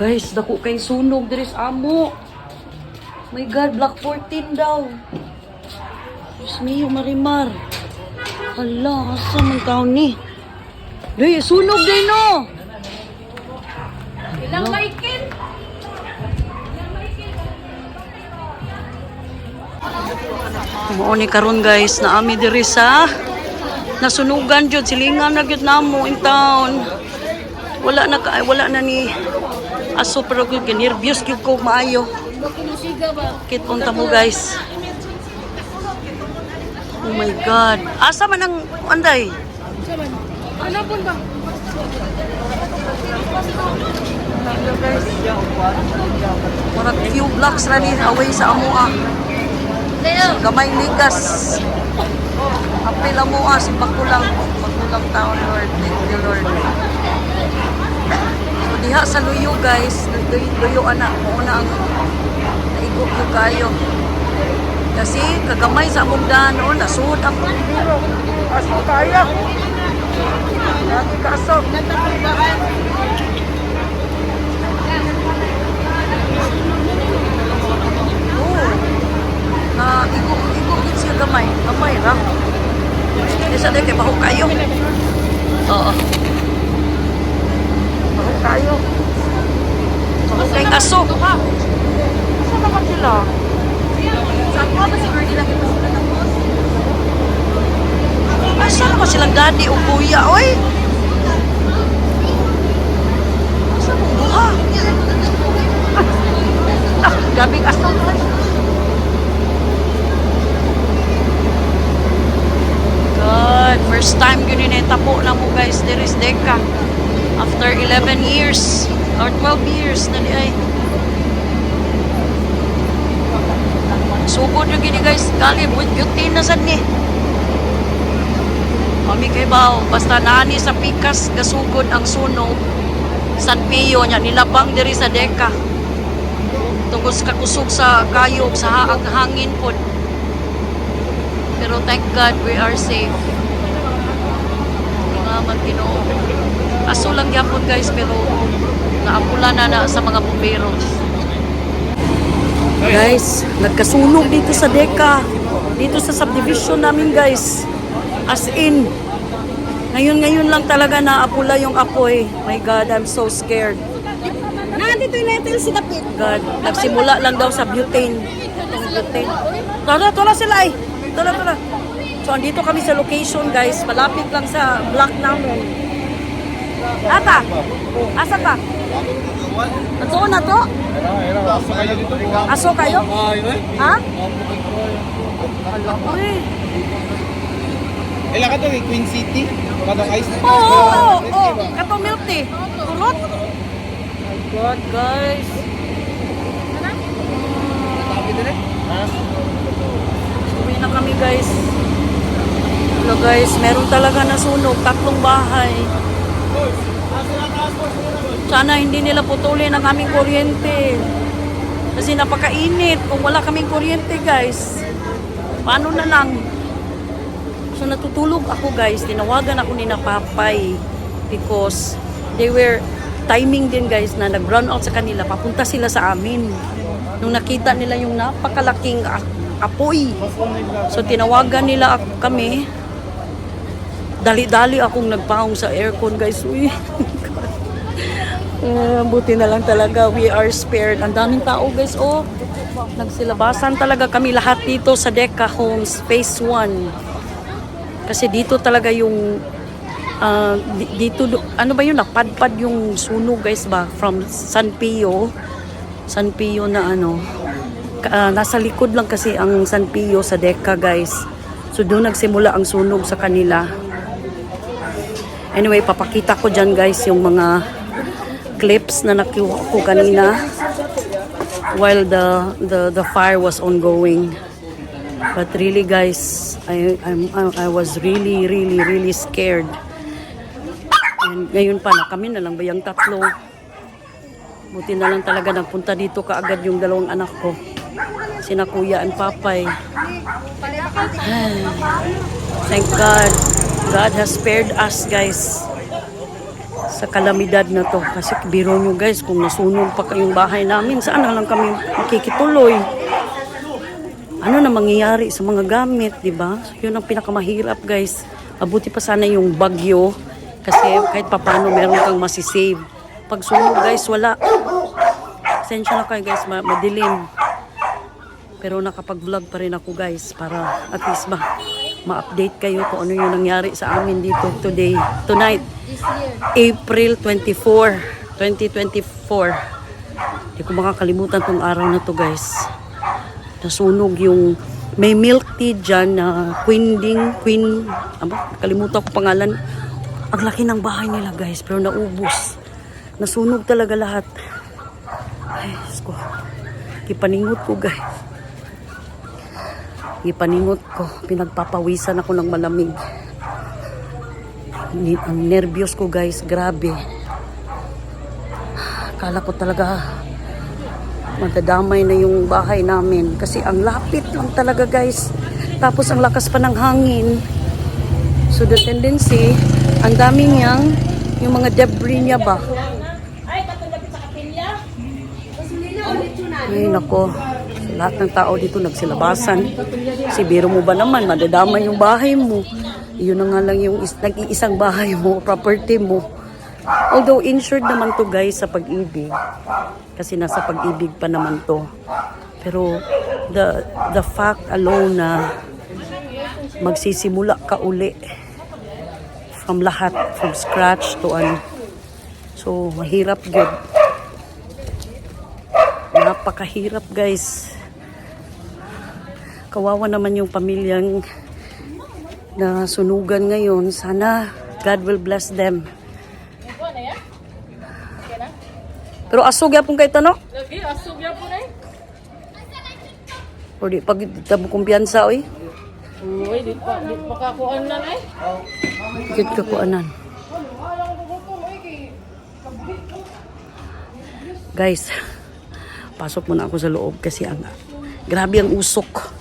Guys, dako kay sunog diri sa amo. My God, Black 14 daw. Diyos mio, Marimar. Hala, asa man taon ni? Day, sunog din no! Ilang Michael? Mao ni karon guys, na ami diri sa nasunugan jud silingan na gyud namo in town. Wala na wala na ni aso pero gyud nervyos gyud ko maayo. Kit punta mo guys. Oh my god. Asa man ang anday? Ano po ba? Murag few blocks ra ni away sa amoa. Leo. Gamay ligas. Apil amoa sa Bakulang. Bakulang town Lord. Thank you Lord. Diha sa luyo guys. Luyo, luyo anak. Muna ang naigo ko kayo. Kasi kagamay sa among danon, nasuod ang pagdiro. Aso kaya. Dati kasok. Oo. Na igo igo gid siya gamay, gamay ra. Isa din kay baho kayo. Oo. Baho kayo. Baho kay aso. Saan naman sila? Saan ko ba si Ernie lagi po sila tapos? Asa naman silang daddy o kuya, oy? Asa mo buha? Gabing aso. God, first time yun po na mo guys, there is Deka. After 11 years, or 12 years na di ay. Sugod yung gini guys, gali, beauty na sad ni. Kami kay Bao, basta nani sa pikas, gasugod ang sunog. San Pio niya, nilabang diri sa deka. Tungkol sa kakusog sa kayog, sa haang hangin po. Pero thank God, we are safe. Salamat Ginoo. Aso lang yapon guys, pero naapula na na sa mga bumbero. Guys, nagkasunog dito sa deka. Dito sa subdivision namin guys. As in, ngayon-ngayon lang talaga naapula yung apoy. My God, I'm so scared. Yung letter si Dapit. God, nagsimula lang daw sa butane. Itong butane. Tara, tara sila ay. Tara, tara. So, andito kami sa location, guys. Malapit lang sa block namin. Ata, asa ka? Ito na to? Aso kayo? Ha? Uy. Ilan ka to eh, Queen City? Padang Ice? Oo, oo, oo. Kato milk tea. Kulot. God, guys. Uwi na kami, guys. Hello, guys. Meron talaga nasunog. Tatlong bahay. Sana hindi nila putulin ang aming kuryente. Kasi napakainit. Kung wala kaming kuryente, guys. Paano na lang? So natutulog ako guys, tinawagan ako ni na Papay because they were timing din guys na nag-run out sa kanila, papunta sila sa amin. Nung nakita nila yung napakalaking apoy. So tinawagan nila kami. Dali-dali akong nagpaong sa aircon guys. Uy. Eh, buti na lang talaga we are spared. Ang daming tao guys. Oh, nagsilabasan talaga kami lahat dito sa Deca Homes Phase 1. Kasi dito talaga yung di- dito ano ba yun? Napadpad yung sunog guys ba? From San Pio. San Pio na ano. Ah, nasa likod lang kasi ang San Pio sa Deca guys. So doon nagsimula ang sunog sa kanila. Anyway papakita ko dyan guys yung mga clips na nakuha ko kanina while the the the fire was ongoing. But really guys, I, I'm, I, I was really, really, really scared. Ngayon pa na kami na lang ba yung tatlo. Buti na lang talaga nagpunta dito kaagad yung dalawang anak ko. Sina Kuya and Papay. Ay, Thank God. God has spared us guys. sa kalamidad na to. Kasi biro nyo guys, kung nasunog pa kayong bahay namin, saan na lang kami makikituloy? Ano na mangyayari sa mga gamit, di ba? Yun ang pinakamahirap guys. Mabuti pa sana yung bagyo kasi kahit papano meron kang masisave. Pag sunog guys, wala. Pasensya na kayo guys, ma- madilim. Pero nakapag-vlog pa rin ako guys para at least ba ma-update kayo kung ano yung nangyari sa amin dito today, tonight. April 24, 2024. Hindi ko makakalimutan tong araw na to guys. Nasunog yung may milk tea dyan na Queen Ding, Queen, aba, kalimutan ko pangalan. Ang laki ng bahay nila guys, pero naubos. Nasunog talaga lahat. Ay, ko. Ipaningot ko guys. Ipaningot ko. Pinagpapawisan ako ng malamig. Ang nervyos ko guys, grabe. Akala ko talaga madadamay na yung bahay namin kasi ang lapit lang talaga guys. Tapos ang lakas pa ng hangin. So the tendency, ang dami niyang yung mga debris niya ba. Ay nako, lahat ng tao dito nagsilabasan. Si biro mo ba naman, madadamay yung bahay mo. Yun na nga lang yung is, nag-iisang bahay mo, property mo. Although insured naman to guys sa pag-ibig. Kasi nasa pag-ibig pa naman to. Pero the the fact alone na magsisimula ka uli from lahat, from scratch to ano. So, mahirap good. Napakahirap guys. Kawawa naman yung pamilyang na sunugan ngayon. Sana God will bless them. Pero asog yapon kay tanong. Lagi, asog yan po na eh. O di pag tabo kumpiyansa oy. Uy, di pa, di pa kakuan na eh. Kit ka ko anan. Guys, pasok muna ako sa loob kasi ang grabe ang usok.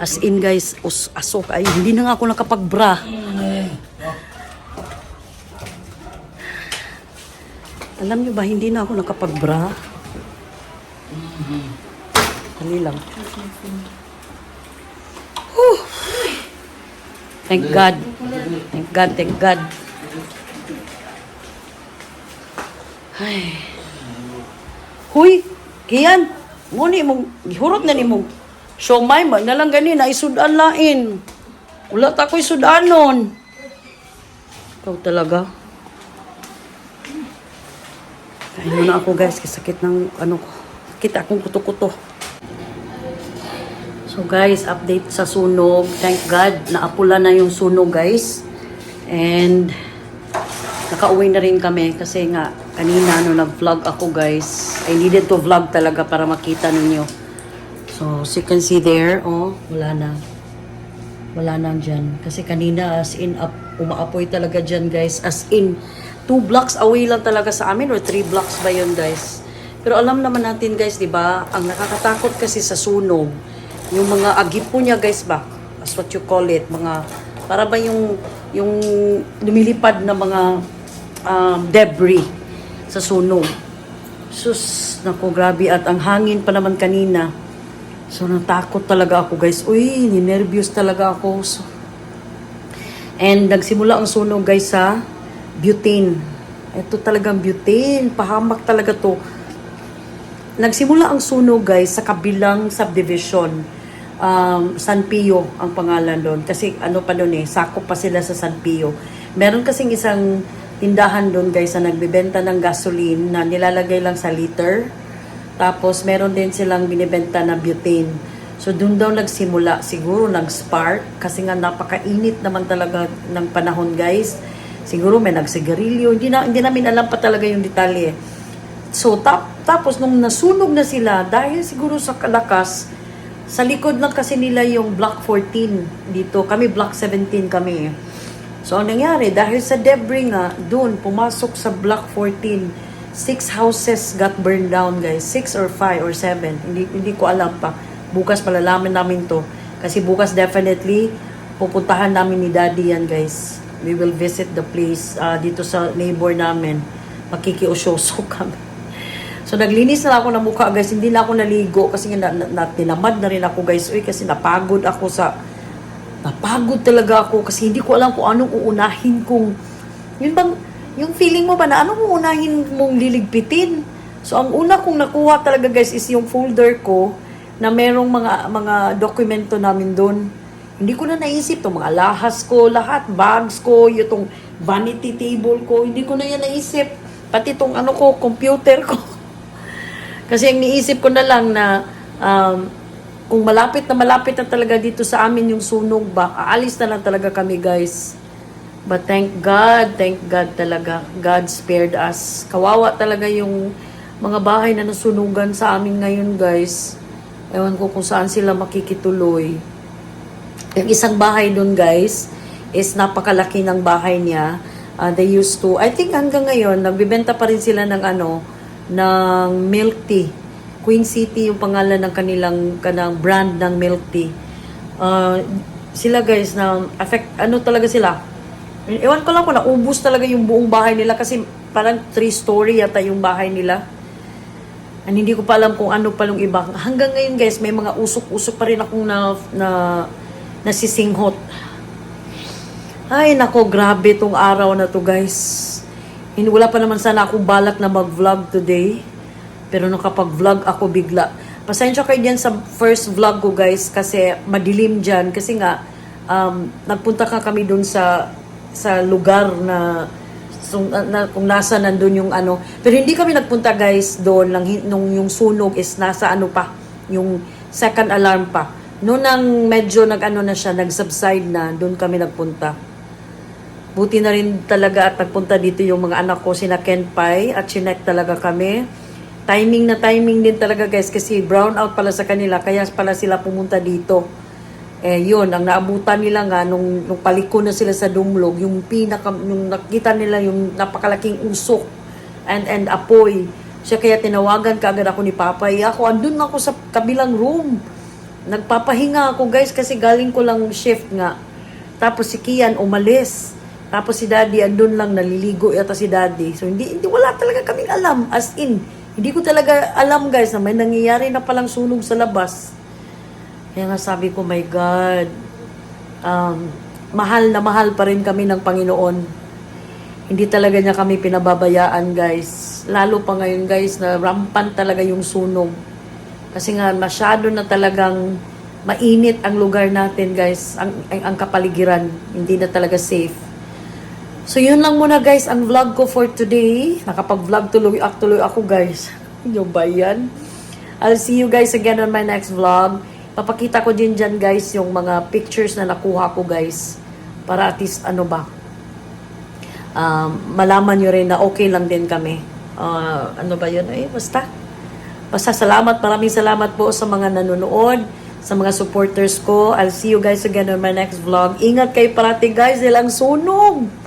As in guys, us, asok ay hindi na nga ako nakapag-bra. Alam niyo ba, hindi na ako nakapag-bra. Dali lang. Thank God. Thank God, thank God. Ay. Huy, kiyan. Muni mong gihurot na ni mong siomay ba na lang gani na isudan lain. Wala ta ko'y sudanon. Ikaw talaga. Kain muna ako guys, kasi sakit ng ano ko. Kita akong kuto-kuto. So guys, update sa sunog. Thank God, naapula na yung sunog guys. And nakauwi na rin kami kasi nga kanina no nag-vlog ako guys. I needed to vlog talaga para makita ninyo. So, as you can see there, oh, wala na. Wala na dyan. Kasi kanina as in up, umaapoy talaga dyan guys. As in, two blocks away lang talaga sa amin or three blocks ba yun guys. Pero alam naman natin guys, di ba, ang nakakatakot kasi sa sunog, yung mga agipo niya guys ba, as what you call it, mga, para ba yung, yung lumilipad na mga um, debris sa sunog. Sus, naku, grabe. At ang hangin pa naman kanina. So, natakot talaga ako, guys. Uy, ninervyos talaga ako. So, and nagsimula ang sunog, guys, sa butane. Ito talagang butane. Pahamak talaga to. Nagsimula ang sunog, guys, sa kabilang subdivision. Um, San Pio ang pangalan doon. Kasi ano pa doon eh, sakop pa sila sa San Pio. Meron kasing isang tindahan doon, guys, na nagbebenta ng gasoline na nilalagay lang sa liter. Tapos, meron din silang binibenta na butane. So, doon daw nagsimula. Siguro nag-spark. Kasi nga napakainit naman talaga ng panahon, guys. Siguro may nagsigarilyo. Hindi, na, hindi namin alam pa talaga yung detalye. So, tap, tapos nung nasunog na sila, dahil siguro sa kalakas, sa likod lang kasi nila yung Block 14 dito. Kami Block 17 kami. So, ang nangyari, dahil sa debris nga, doon, pumasok sa Block 14, six houses got burned down, guys. Six or five or seven. Hindi, hindi ko alam pa. Bukas malalaman namin to. Kasi bukas definitely, pupuntahan namin ni Daddy yan, guys. we will visit the place ah, dito sa neighbor namin. Makikiusyoso kami. So naglinis na ako ng mukha guys, hindi na ako naligo kasi nga na, na, tinamad na rin ako guys. Uy, kasi napagod ako sa napagod talaga ako kasi hindi ko alam kung anong uunahin kong yun bang yung feeling mo ba na anong uunahin mong liligpitin? So ang una kong nakuha talaga guys is yung folder ko na merong mga mga dokumento namin doon. Hindi ko na naisip to mga lahas ko, lahat bags ko, yung vanity table ko, hindi ko na yan naisip. Pati tong ano ko, computer ko. Kasi ang niisip ko na lang na um, kung malapit na malapit na talaga dito sa amin yung sunog ba, aalis na lang talaga kami guys. But thank God, thank God talaga. God spared us. Kawawa talaga yung mga bahay na nasunugan sa amin ngayon guys. Ewan ko kung saan sila makikituloy. Yung isang bahay doon guys is napakalaki ng bahay niya. Uh, they used to, I think hanggang ngayon, nagbibenta pa rin sila ng ano, ng milk tea. Queen City yung pangalan ng kanilang kanang brand ng milk tea. Uh, sila guys na affect ano talaga sila. Ewan ko lang kung naubos talaga yung buong bahay nila kasi parang three story yata yung bahay nila. And hindi ko pa alam kung ano pa yung iba. Hanggang ngayon guys, may mga usok-usok pa rin akong na, na nasisinghot. Ay, nako, grabe tong araw na to, guys. Hindi, wala pa naman sana akong balak na mag-vlog today. Pero nakapag-vlog ako bigla. Pasensya kayo dyan sa first vlog ko, guys, kasi madilim dyan. Kasi nga, um, nagpunta ka kami dun sa sa lugar na, sung- na, kung nasa nandun yung ano. Pero hindi kami nagpunta, guys, doon lang, nung yung sunog is nasa ano pa, yung second alarm pa. Noon nang medyo nag-ano na siya, nag-subside na, doon kami nagpunta. Buti na rin talaga at nagpunta dito yung mga anak ko, sina Ken Pai, at chinek talaga kami. Timing na timing din talaga guys, kasi brown out pala sa kanila, kaya pala sila pumunta dito. Eh yun, ang naabutan nila nga, nung, nung paliko na sila sa dumlog, yung pinaka, yung nakita nila yung napakalaking usok and, and apoy. Siya kaya tinawagan kaagad ako ni Papa. Eh, ako, andun ako sa kabilang room. Nagpapahinga ako guys kasi galing ko lang shift nga. Tapos si Kian umalis. Tapos si Daddy andun lang naliligo yata si Daddy. So hindi hindi wala talaga kaming alam as in. Hindi ko talaga alam guys na may nangyayari na palang sunog sa labas. Kaya nga sabi ko, my God, um, mahal na mahal pa rin kami ng Panginoon. Hindi talaga niya kami pinababayaan, guys. Lalo pa ngayon, guys, na rampant talaga yung sunog. Kasi nga, masyado na talagang mainit ang lugar natin, guys. Ang, ang, ang kapaligiran. Hindi na talaga safe. So, yun lang muna, guys, ang vlog ko for today. Nakapag-vlog tuloy, tuloy ako, guys. Yung ba yan? I'll see you guys again on my next vlog. Papakita ko din dyan, guys, yung mga pictures na nakuha ko, guys. Para at least, ano ba, um, malaman nyo rin na okay lang din kami. Ah, ano ba yun? Eh, basta. Basta salamat, maraming salamat po sa mga nanonood, sa mga supporters ko. I'll see you guys again on my next vlog. Ingat kayo parati guys, dahil ang sunog.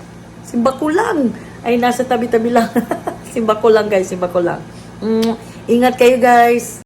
Simba ko lang. Ay, nasa tabi-tabi lang. simba ko lang guys, simba ko lang. Mm, ingat kayo guys.